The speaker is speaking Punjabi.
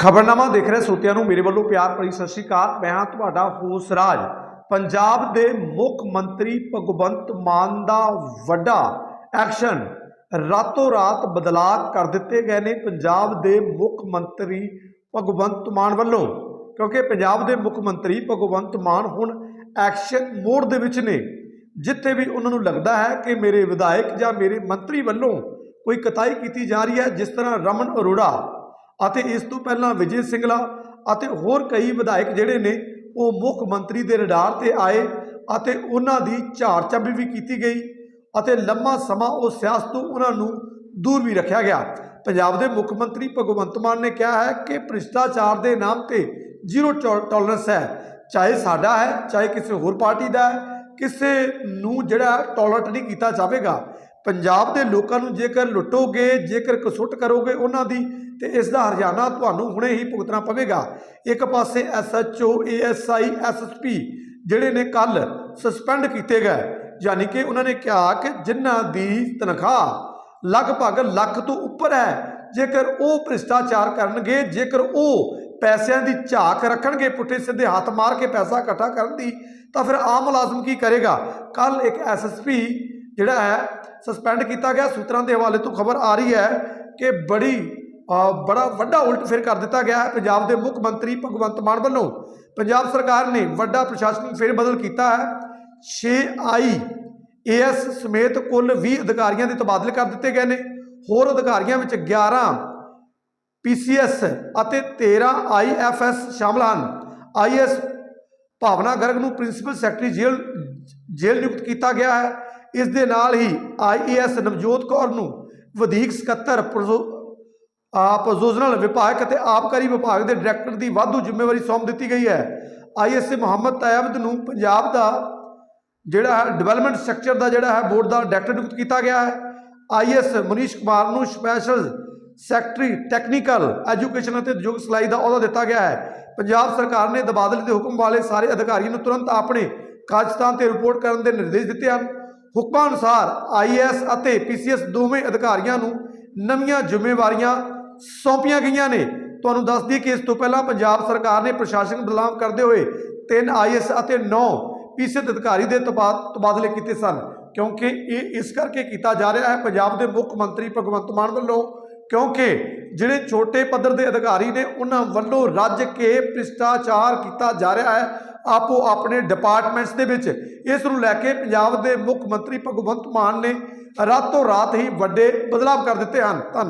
ਖਬਰਨਾਮਾ ਦੇਖ ਰਹੇ ਸੋਤਿਆਂ ਨੂੰ ਮੇਰੇ ਵੱਲੋਂ ਪਿਆਰ ਭਰੀ ਸਤਿ ਸ਼੍ਰੀ ਅਕਾਲ। ਮੈਂ ਹਾਂ ਤੁਹਾਡਾ ਹੋਸ ਰਾਜ। ਪੰਜਾਬ ਦੇ ਮੁੱਖ ਮੰਤਰੀ ਭਗਵੰਤ ਮਾਨ ਦਾ ਵੱਡਾ ਐਕਸ਼ਨ ਰਾਤੋਂ ਰਾਤ ਬਦਲਾਅ ਕਰ ਦਿੱਤੇ ਗਏ ਨੇ ਪੰਜਾਬ ਦੇ ਮੁੱਖ ਮੰਤਰੀ ਭਗਵੰਤ ਮਾਨ ਵੱਲੋਂ। ਕਿਉਂਕਿ ਪੰਜਾਬ ਦੇ ਮੁੱਖ ਮੰਤਰੀ ਭਗਵੰਤ ਮਾਨ ਹੁਣ ਐਕਸ਼ਨ ਮੋਡ ਦੇ ਵਿੱਚ ਨੇ। ਜਿੱਥੇ ਵੀ ਉਹਨਾਂ ਨੂੰ ਲੱਗਦਾ ਹੈ ਕਿ ਮੇਰੇ ਵਿਧਾਇਕ ਜਾਂ ਮੇਰੇ ਮੰਤਰੀ ਵੱਲੋਂ ਕੋਈ ਕਤਾਈ ਕੀਤੀ ਜਾ ਰਹੀ ਹੈ, ਜਿਸ ਤਰ੍ਹਾਂ ਰਮਨ ਅਰੋੜਾ ਅਤੇ ਇਸ ਤੋਂ ਪਹਿਲਾਂ ਵਿਜੇ ਸਿੰਗਲਾ ਅਤੇ ਹੋਰ ਕਈ ਵਿਧਾਇਕ ਜਿਹੜੇ ਨੇ, ਉਹ ਮੁੱਖ ਮੰਤਰੀ ਦੇ ਰਡਾਰ ਤੇ ਆਏ ਅਤੇ ਉਹਨਾਂ ਦੀ ਝਾੜ ਚੱਬੀ ਵੀ ਕੀਤੀ ਗਈ ਅਤੇ ਲੰਮਾ ਸਮਾਂ ਉਹ ਸਿਆਸਤ ਤੋਂ ਉਹਨਾਂ ਨੂੰ ਦੂਰ ਵੀ ਰੱਖਿਆ ਗਿਆ। ਪੰਜਾਬ ਦੇ ਮੁੱਖ ਮੰਤਰੀ ਭਗਵੰਤ ਮਾਨ ਨੇ ਕਿਹਾ ਹੈ ਕਿ ਭ੍ਰਿਸ਼ਟਾਚਾਰ ਦੇ ਨਾਮ ਤੇ ਜ਼ੀਰੋ ਟੋਲਰੈਂਸ ਹੈ। ਚਾਹੇ ਸਾਡਾ ਹੈ, ਚਾਹੇ ਕਿਸੇ ਹੋਰ ਪਾਰਟੀ ਦਾ ਹੈ, ਕਿਸੇ ਨੂੰ ਜਿਹੜਾ ਟੋਲਰੇਟ ਨਹੀਂ ਕੀਤਾ ਜਾਵੇਗਾ। ਪੰਜਾਬ ਦੇ ਲੋਕਾਂ ਨੂੰ ਜੇਕਰ ਲੁੱਟੋਗੇ, ਜੇਕਰ ਕਸੁੱਟ ਕਰੋਗੇ ਉਹਨਾਂ ਦੀ, ਤੇ ਇਸ ਦਾ ਹਰਜਾਨਾ ਤੁਹਾਨੂੰ ਹੁਣੇ ਹੀ ਭੁਗਤਣਾ ਪਵੇਗਾ। ਇੱਕ ਪਾਸੇ ਐਸਐਚਓ ਏਐਸਆਈ ਐਸਐਸਪੀ ਜਿਹੜੇ ਨੇ ਕੱਲ ਸਸਪੈਂਡ ਕੀਤੇ ਗਏ। ਯਾਨੀ ਕਿ ਉਹਨਾਂ ਨੇ ਕਿਹਾ ਕਿ ਜਿਨ੍ਹਾਂ ਦੀ ਤਨਖਾਹ ਲਗਭਗ ਲੱਖ ਤੋਂ ਉੱਪਰ ਹੈ, ਜੇਕਰ ਉਹ ਭ੍ਰਿਸ਼ਟਾਚਾਰ ਕਰਨਗੇ, ਜੇਕਰ ਉਹ ਪੈਸਿਆਂ ਦੀ ਝਾਕ ਰੱਖਣਗੇ, ਪੁੱਠੇ ਸਿੱਧੇ ਹੱਥ ਮਾਰ ਕੇ ਪੈਸਾ ਇਕੱਠਾ ਕਰਨ ਦੀ, ਤਾਂ ਫਿਰ ਆਮ ਮੁਲਾਜ਼ਮ ਕੀ ਕਰੇਗਾ? ਕੱਲ ਇੱਕ ਐਸਐਸਪੀ ਜਿਹੜਾ ਹੈ ਸਸਪੈਂਡ ਕੀਤਾ ਗਿਆ। ਸੂਤਰਾਂ ਦੇ ਹਵਾਲੇ ਤੋਂ ਖਬਰ ਆ ਰਹੀ ਹੈ ਕਿ ਬੜੀ ਬੜਾ ਵੱਡਾ ਉਲਟ ਫੇਰ ਕਰ ਦਿੱਤਾ ਗਿਆ ਹੈ ਪੰਜਾਬ ਦੇ ਮੁੱਖ ਮੰਤਰੀ ਭਗਵੰਤ ਮਾਨ ਵੱਲੋਂ। ਪੰਜਾਬ ਸਰਕਾਰ ਨੇ ਵੱਡਾ ਪ੍ਰਸ਼ਾਸਨਿਕ ਫੇਰ ਬਦਲ ਕੀਤਾ ਹੈ। 6 ਆਈ ਏਐਸ ਸਮੇਤ ਕੁੱਲ 20 ਅਧਿਕਾਰੀਆਂ ਦੇ ਤਬਾਦਲੇ ਕਰ ਦਿੱਤੇ ਗਏ ਨੇ। ਹੋਰ ਅਧਿਕਾਰੀਆਂ ਵਿੱਚ 11 ਪੀਸੀਐਸ ਅਤੇ 13 ਆਈਐਫਐਸ ਸ਼ਾਮਲ ਹਨ। ਆਈਐਸ ਭਾਵਨਾ ਗਰਗ ਨੂੰ ਪ੍ਰਿੰਸੀਪਲ ਸੈਕਟਰੀ ਜੇਲ੍ਹ ਜੇਲ੍ਹ ਨਿਯੁਕਤ ਕੀਤਾ ਗਿਆ ਹੈ। ਇਸ ਦੇ ਨਾਲ ਹੀ ਆਈਏਐਸ ਨਵਜੋਤ ਕੌਰ ਨੂੰ ਵਧੀਕ ਸਕੱਤਰ ਪ੍ਰੋ- ਆਪ ਯੋਜਨਲ ਵਿਭਾਗ ਅਤੇ ਆਬਕਾਰੀ ਵਿਭਾਗ ਦੇ ਡਾਇਰੈਕਟਰ ਦੀ ਵਾਧੂ ਜ਼ਿੰਮੇਵਾਰੀ ਸੌਂਪ ਦਿੱਤੀ ਗਈ ਹੈ। ਆਈਐਸਏ ਮੁਹੰਮਦ ਤਾਇਬਦ ਨੂੰ ਪੰਜਾਬ ਦਾ ਜਿਹੜਾ ਹੈ, ਡਿਵੈਲਪਮੈਂਟ ਸਟਰਕਚਰ ਦਾ ਜਿਹੜਾ ਹੈ, ਬੋਰਡ ਦਾ ਡਾਇਰੈਕਟਰ ਨਿਯੁਕਤ ਕੀਤਾ ਗਿਆ ਹੈ। ਆਈਐਸ ਮਨੀਸ਼ ਕੁਮਾਰ ਨੂੰ ਸਪੈਸ਼ਲ ਸੈਕਟਰੀ ਟੈਕਨੀਕਲ, ਐਜੂਕੇਸ਼ਨ ਅਤੇ ਉਦਯੋਗ ਸਿਲਾਈ ਦਾ ਅਹੁਦਾ ਦਿੱਤਾ ਗਿਆ ਹੈ। ਪੰਜਾਬ ਸਰਕਾਰ ਨੇ ਤਬਾਦਲੇ ਦੇ ਹੁਕਮ ਵਾਲੇ ਸਾਰੇ ਅਧਿਕਾਰੀਆਂ ਨੂੰ ਤੁਰੰਤ ਆਪਣੇ ਕਾਰਜਸਥਾਨ ਤੇ ਰਿਪੋਰਟ ਕਰਨ ਦੇ ਨਿਰਦੇਸ਼ ਦਿੱਤੇ ਹਨ। ਹੁਕਮਾਂ ਅਨੁਸਾਰ ਆਈਐਸ ਅਤੇ ਪੀਸੀਐਸ ਦੋਵੇਂ ਅਧਿਕਾਰੀਆਂ ਨੂੰ ਨਵੀਆਂ ਜ਼ਿੰਮੇਵਾਰੀਆਂ ਸੌਂਪੀਆਂ ਗਈਆਂ ਨੇ। ਤੁਹਾਨੂੰ ਦੱਸ ਦਈਏ ਕਿ ਇਸ ਤੋਂ ਪਹਿਲਾਂ ਪੰਜਾਬ ਸਰਕਾਰ ਨੇ ਪ੍ਰਸ਼ਾਸਨਿਕ ਬਦਲਾਅ ਕਰਦੇ ਹੋਏ 3 ਆਈਐਸ ਅਤੇ 9 ਪੀਸੀਐਸ ਅਧਿਕਾਰੀ ਦੇ ਤਬਾ- ਤਬਾਦਲੇ ਕੀਤੇ ਸਨ, ਕਿਉਂਕਿ ਇਹ ਇਸ ਕਰਕੇ ਕੀਤਾ ਜਾ ਰਿਹਾ ਹੈ ਪੰਜਾਬ ਦੇ ਮੁੱਖ ਮੰਤਰੀ ਭਗਵੰਤ ਮਾਨ ਵੱਲੋਂ, ਕਿਉਂਕਿ ਜਿਹੜੇ ਛੋਟੇ ਪੱਧਰ ਦੇ ਅਧਿਕਾਰੀ ਨੇ, ਉਹਨਾਂ ਵੱਲੋਂ ਰੱਜ ਕੇ ਭ੍ਰਿਸ਼ਟਾਚਾਰ ਕੀਤਾ ਜਾ ਰਿਹਾ ਹੈ। ਆਪੋ ਆਪਣੇ ਡਿਪਾਰਟਮੈਂਟਸ ਦੇ ਵਿੱਚ। ਇਸ ਨੂੰ ਲੈ ਕੇ ਪੰਜਾਬ ਦੇ ਮੁੱਖ ਮੰਤਰੀ ਭਗਵੰਤ ਮਾਨ ਨੇ ਰਾਤੋਂ ਰਾਤ ਹੀ ਵੱਡੇ ਬਦਲਾਅ ਕਰ ਦਿੱਤੇ ਹਨ। ਧੰਨਵਾਦ।